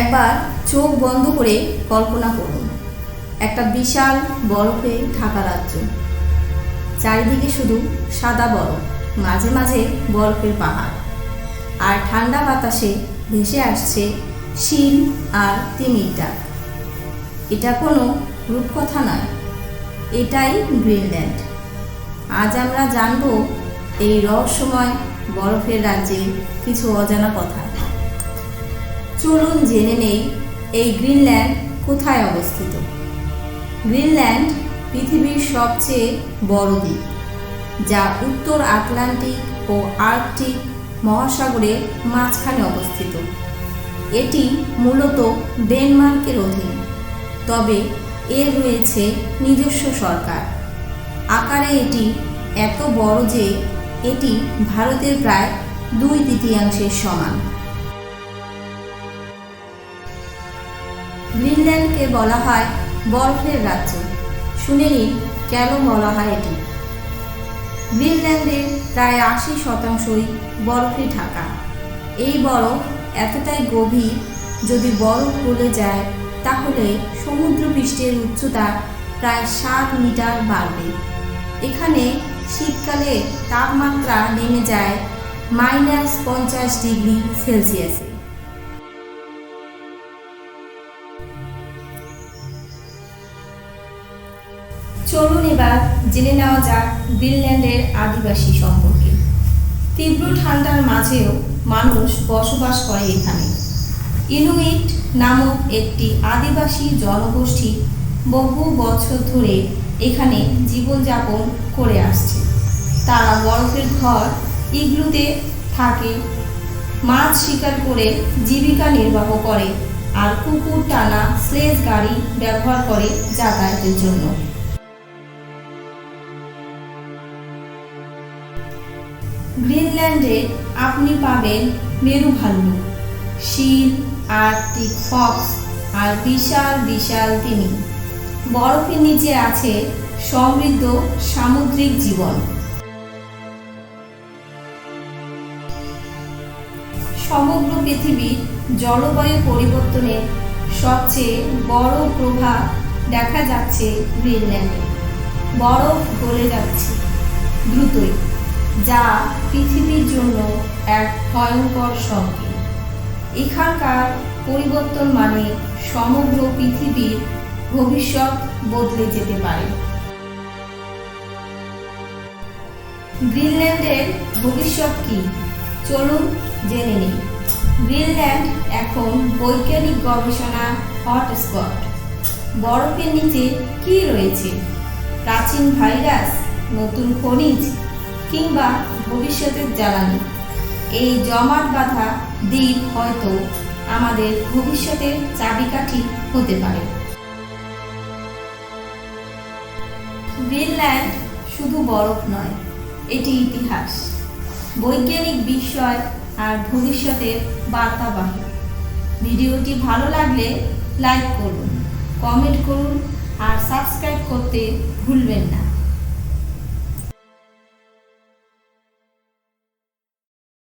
একবার চোখ বন্ধ করে কল্পনা করুন, একটা বিশাল বরফে ঢাকা রাজ্য। চারিদিকে শুধু সাদা বরফ, মাঝে মাঝে বরফের পাহাড়। আর ঠান্ডা বাতাসে ভেসে আসছে শিল আর ডাক এটা কোনো রূপকথা নয়, এটাই গ্রিনল্যান্ড। আজ আমরা জানব এই রহস্যময় বরফের রাজ্যে কিছু অজানা কথা। চলুন জেনে নেই, এই গ্রিনল্যান্ড কোথায় অবস্থিত। গ্রিনল্যান্ড পৃথিবীর সবচেয়ে বড় দ্বীপ, যা উত্তর আটলান্টিক ও আর্কটিক মহাসাগরের মাঝখানে অবস্থিত। এটি মূলত ডেনমার্কের অধীন, তবে এর রয়েছে নিজস্ব সরকার। আকারে এটি এত বড় যে এটি ভারতের প্রায় দুই তৃতীয়াংশের সমান। গ্রিনল্যান্ডকে বলা হয় বরফের রাজ্য। শুনে নিন, কেন বলা হয় এটি? গ্রিনল্যান্ডের প্রায় আশি শতাংশই বরফে ঢাকা। এই বরফ এতটাই গভীর, যদি বরফ গলে যায়, তাহলে সমুদ্রপৃষ্ঠের উচ্চতা প্রায় সাত মিটার বাড়বে। এখানে শীতকালে তাপমাত্রা নেমে যায় মাইনাস পঞ্চাশ ডিগ্রি সেলসিয়াসে। চলুন এবার জেনে নেওয়া যাক গ্রিনল্যান্ডের আদিবাসী সম্পর্কে। তীব্র ঠান্ডার মাঝেও মানুষ বসবাস করে এখানে। ইনুইট নামক একটি আদিবাসী জনগোষ্ঠী বহু বছর ধরে এখানে জীবনযাপন করে আসছে। তারা বরফের ঘর, ইগলুতে থাকে, মাছ শিকার করে জীবিকা নির্বাহ করে আর কুকুর, টানা, স্লেজ গাড়ি ব্যবহার করে যাতায়াতের জন্য। গ্রিনল্যান্ডে আপনি পাবেন মেরু ভাল্লুক শিল, আর্কটিক ফক্স আর বিশাল বিশাল তিনি বরফের নিচে আছে সমৃদ্ধ সামুদ্রিক জীবন। সমগ্র পৃথিবীর জলবায়ু পরিবর্তনের সবচেয়ে বড় প্রভাব দেখা যাচ্ছে গ্রিনল্যান্ডে। বরফ গলে যাচ্ছে দ্রুতই। যা পৃথিবীর জন্য এক ভয়ঙ্কর সংকেত এখানকার পরিবর্তন মানে সমগ্র পৃথিবীর ভবিষ্যৎ বদলে যেতে পারে। গ্রিনল্যান্ডের ভবিষ্যৎ কি? চলুন জেনে নিই। গ্রিনল্যান্ড এখন বৈজ্ঞানিক গবেষণা হটস্পট। বরফের নিচে কি রয়েছে? প্রাচীন ভাইরাস, নতুন খনিজ কিংবা ভবিষ্যতের জ্বালানি। এই জমাট বাঁধা দ্বীপ হয়তো আমাদের ভবিষ্যতের চাবিকাঠি হতে পারে। গ্রিনল্যান্ড শুধু বরফ নয়, এটি ইতিহাস। বৈজ্ঞানিক বিস্ময় আর ভবিষ্যতের বার্তাবাহী ভিডিওটি ভালো লাগলে লাইক করুন, কমেন্ট করুন আর সাবস্ক্রাইব করতে ভুলবেন না।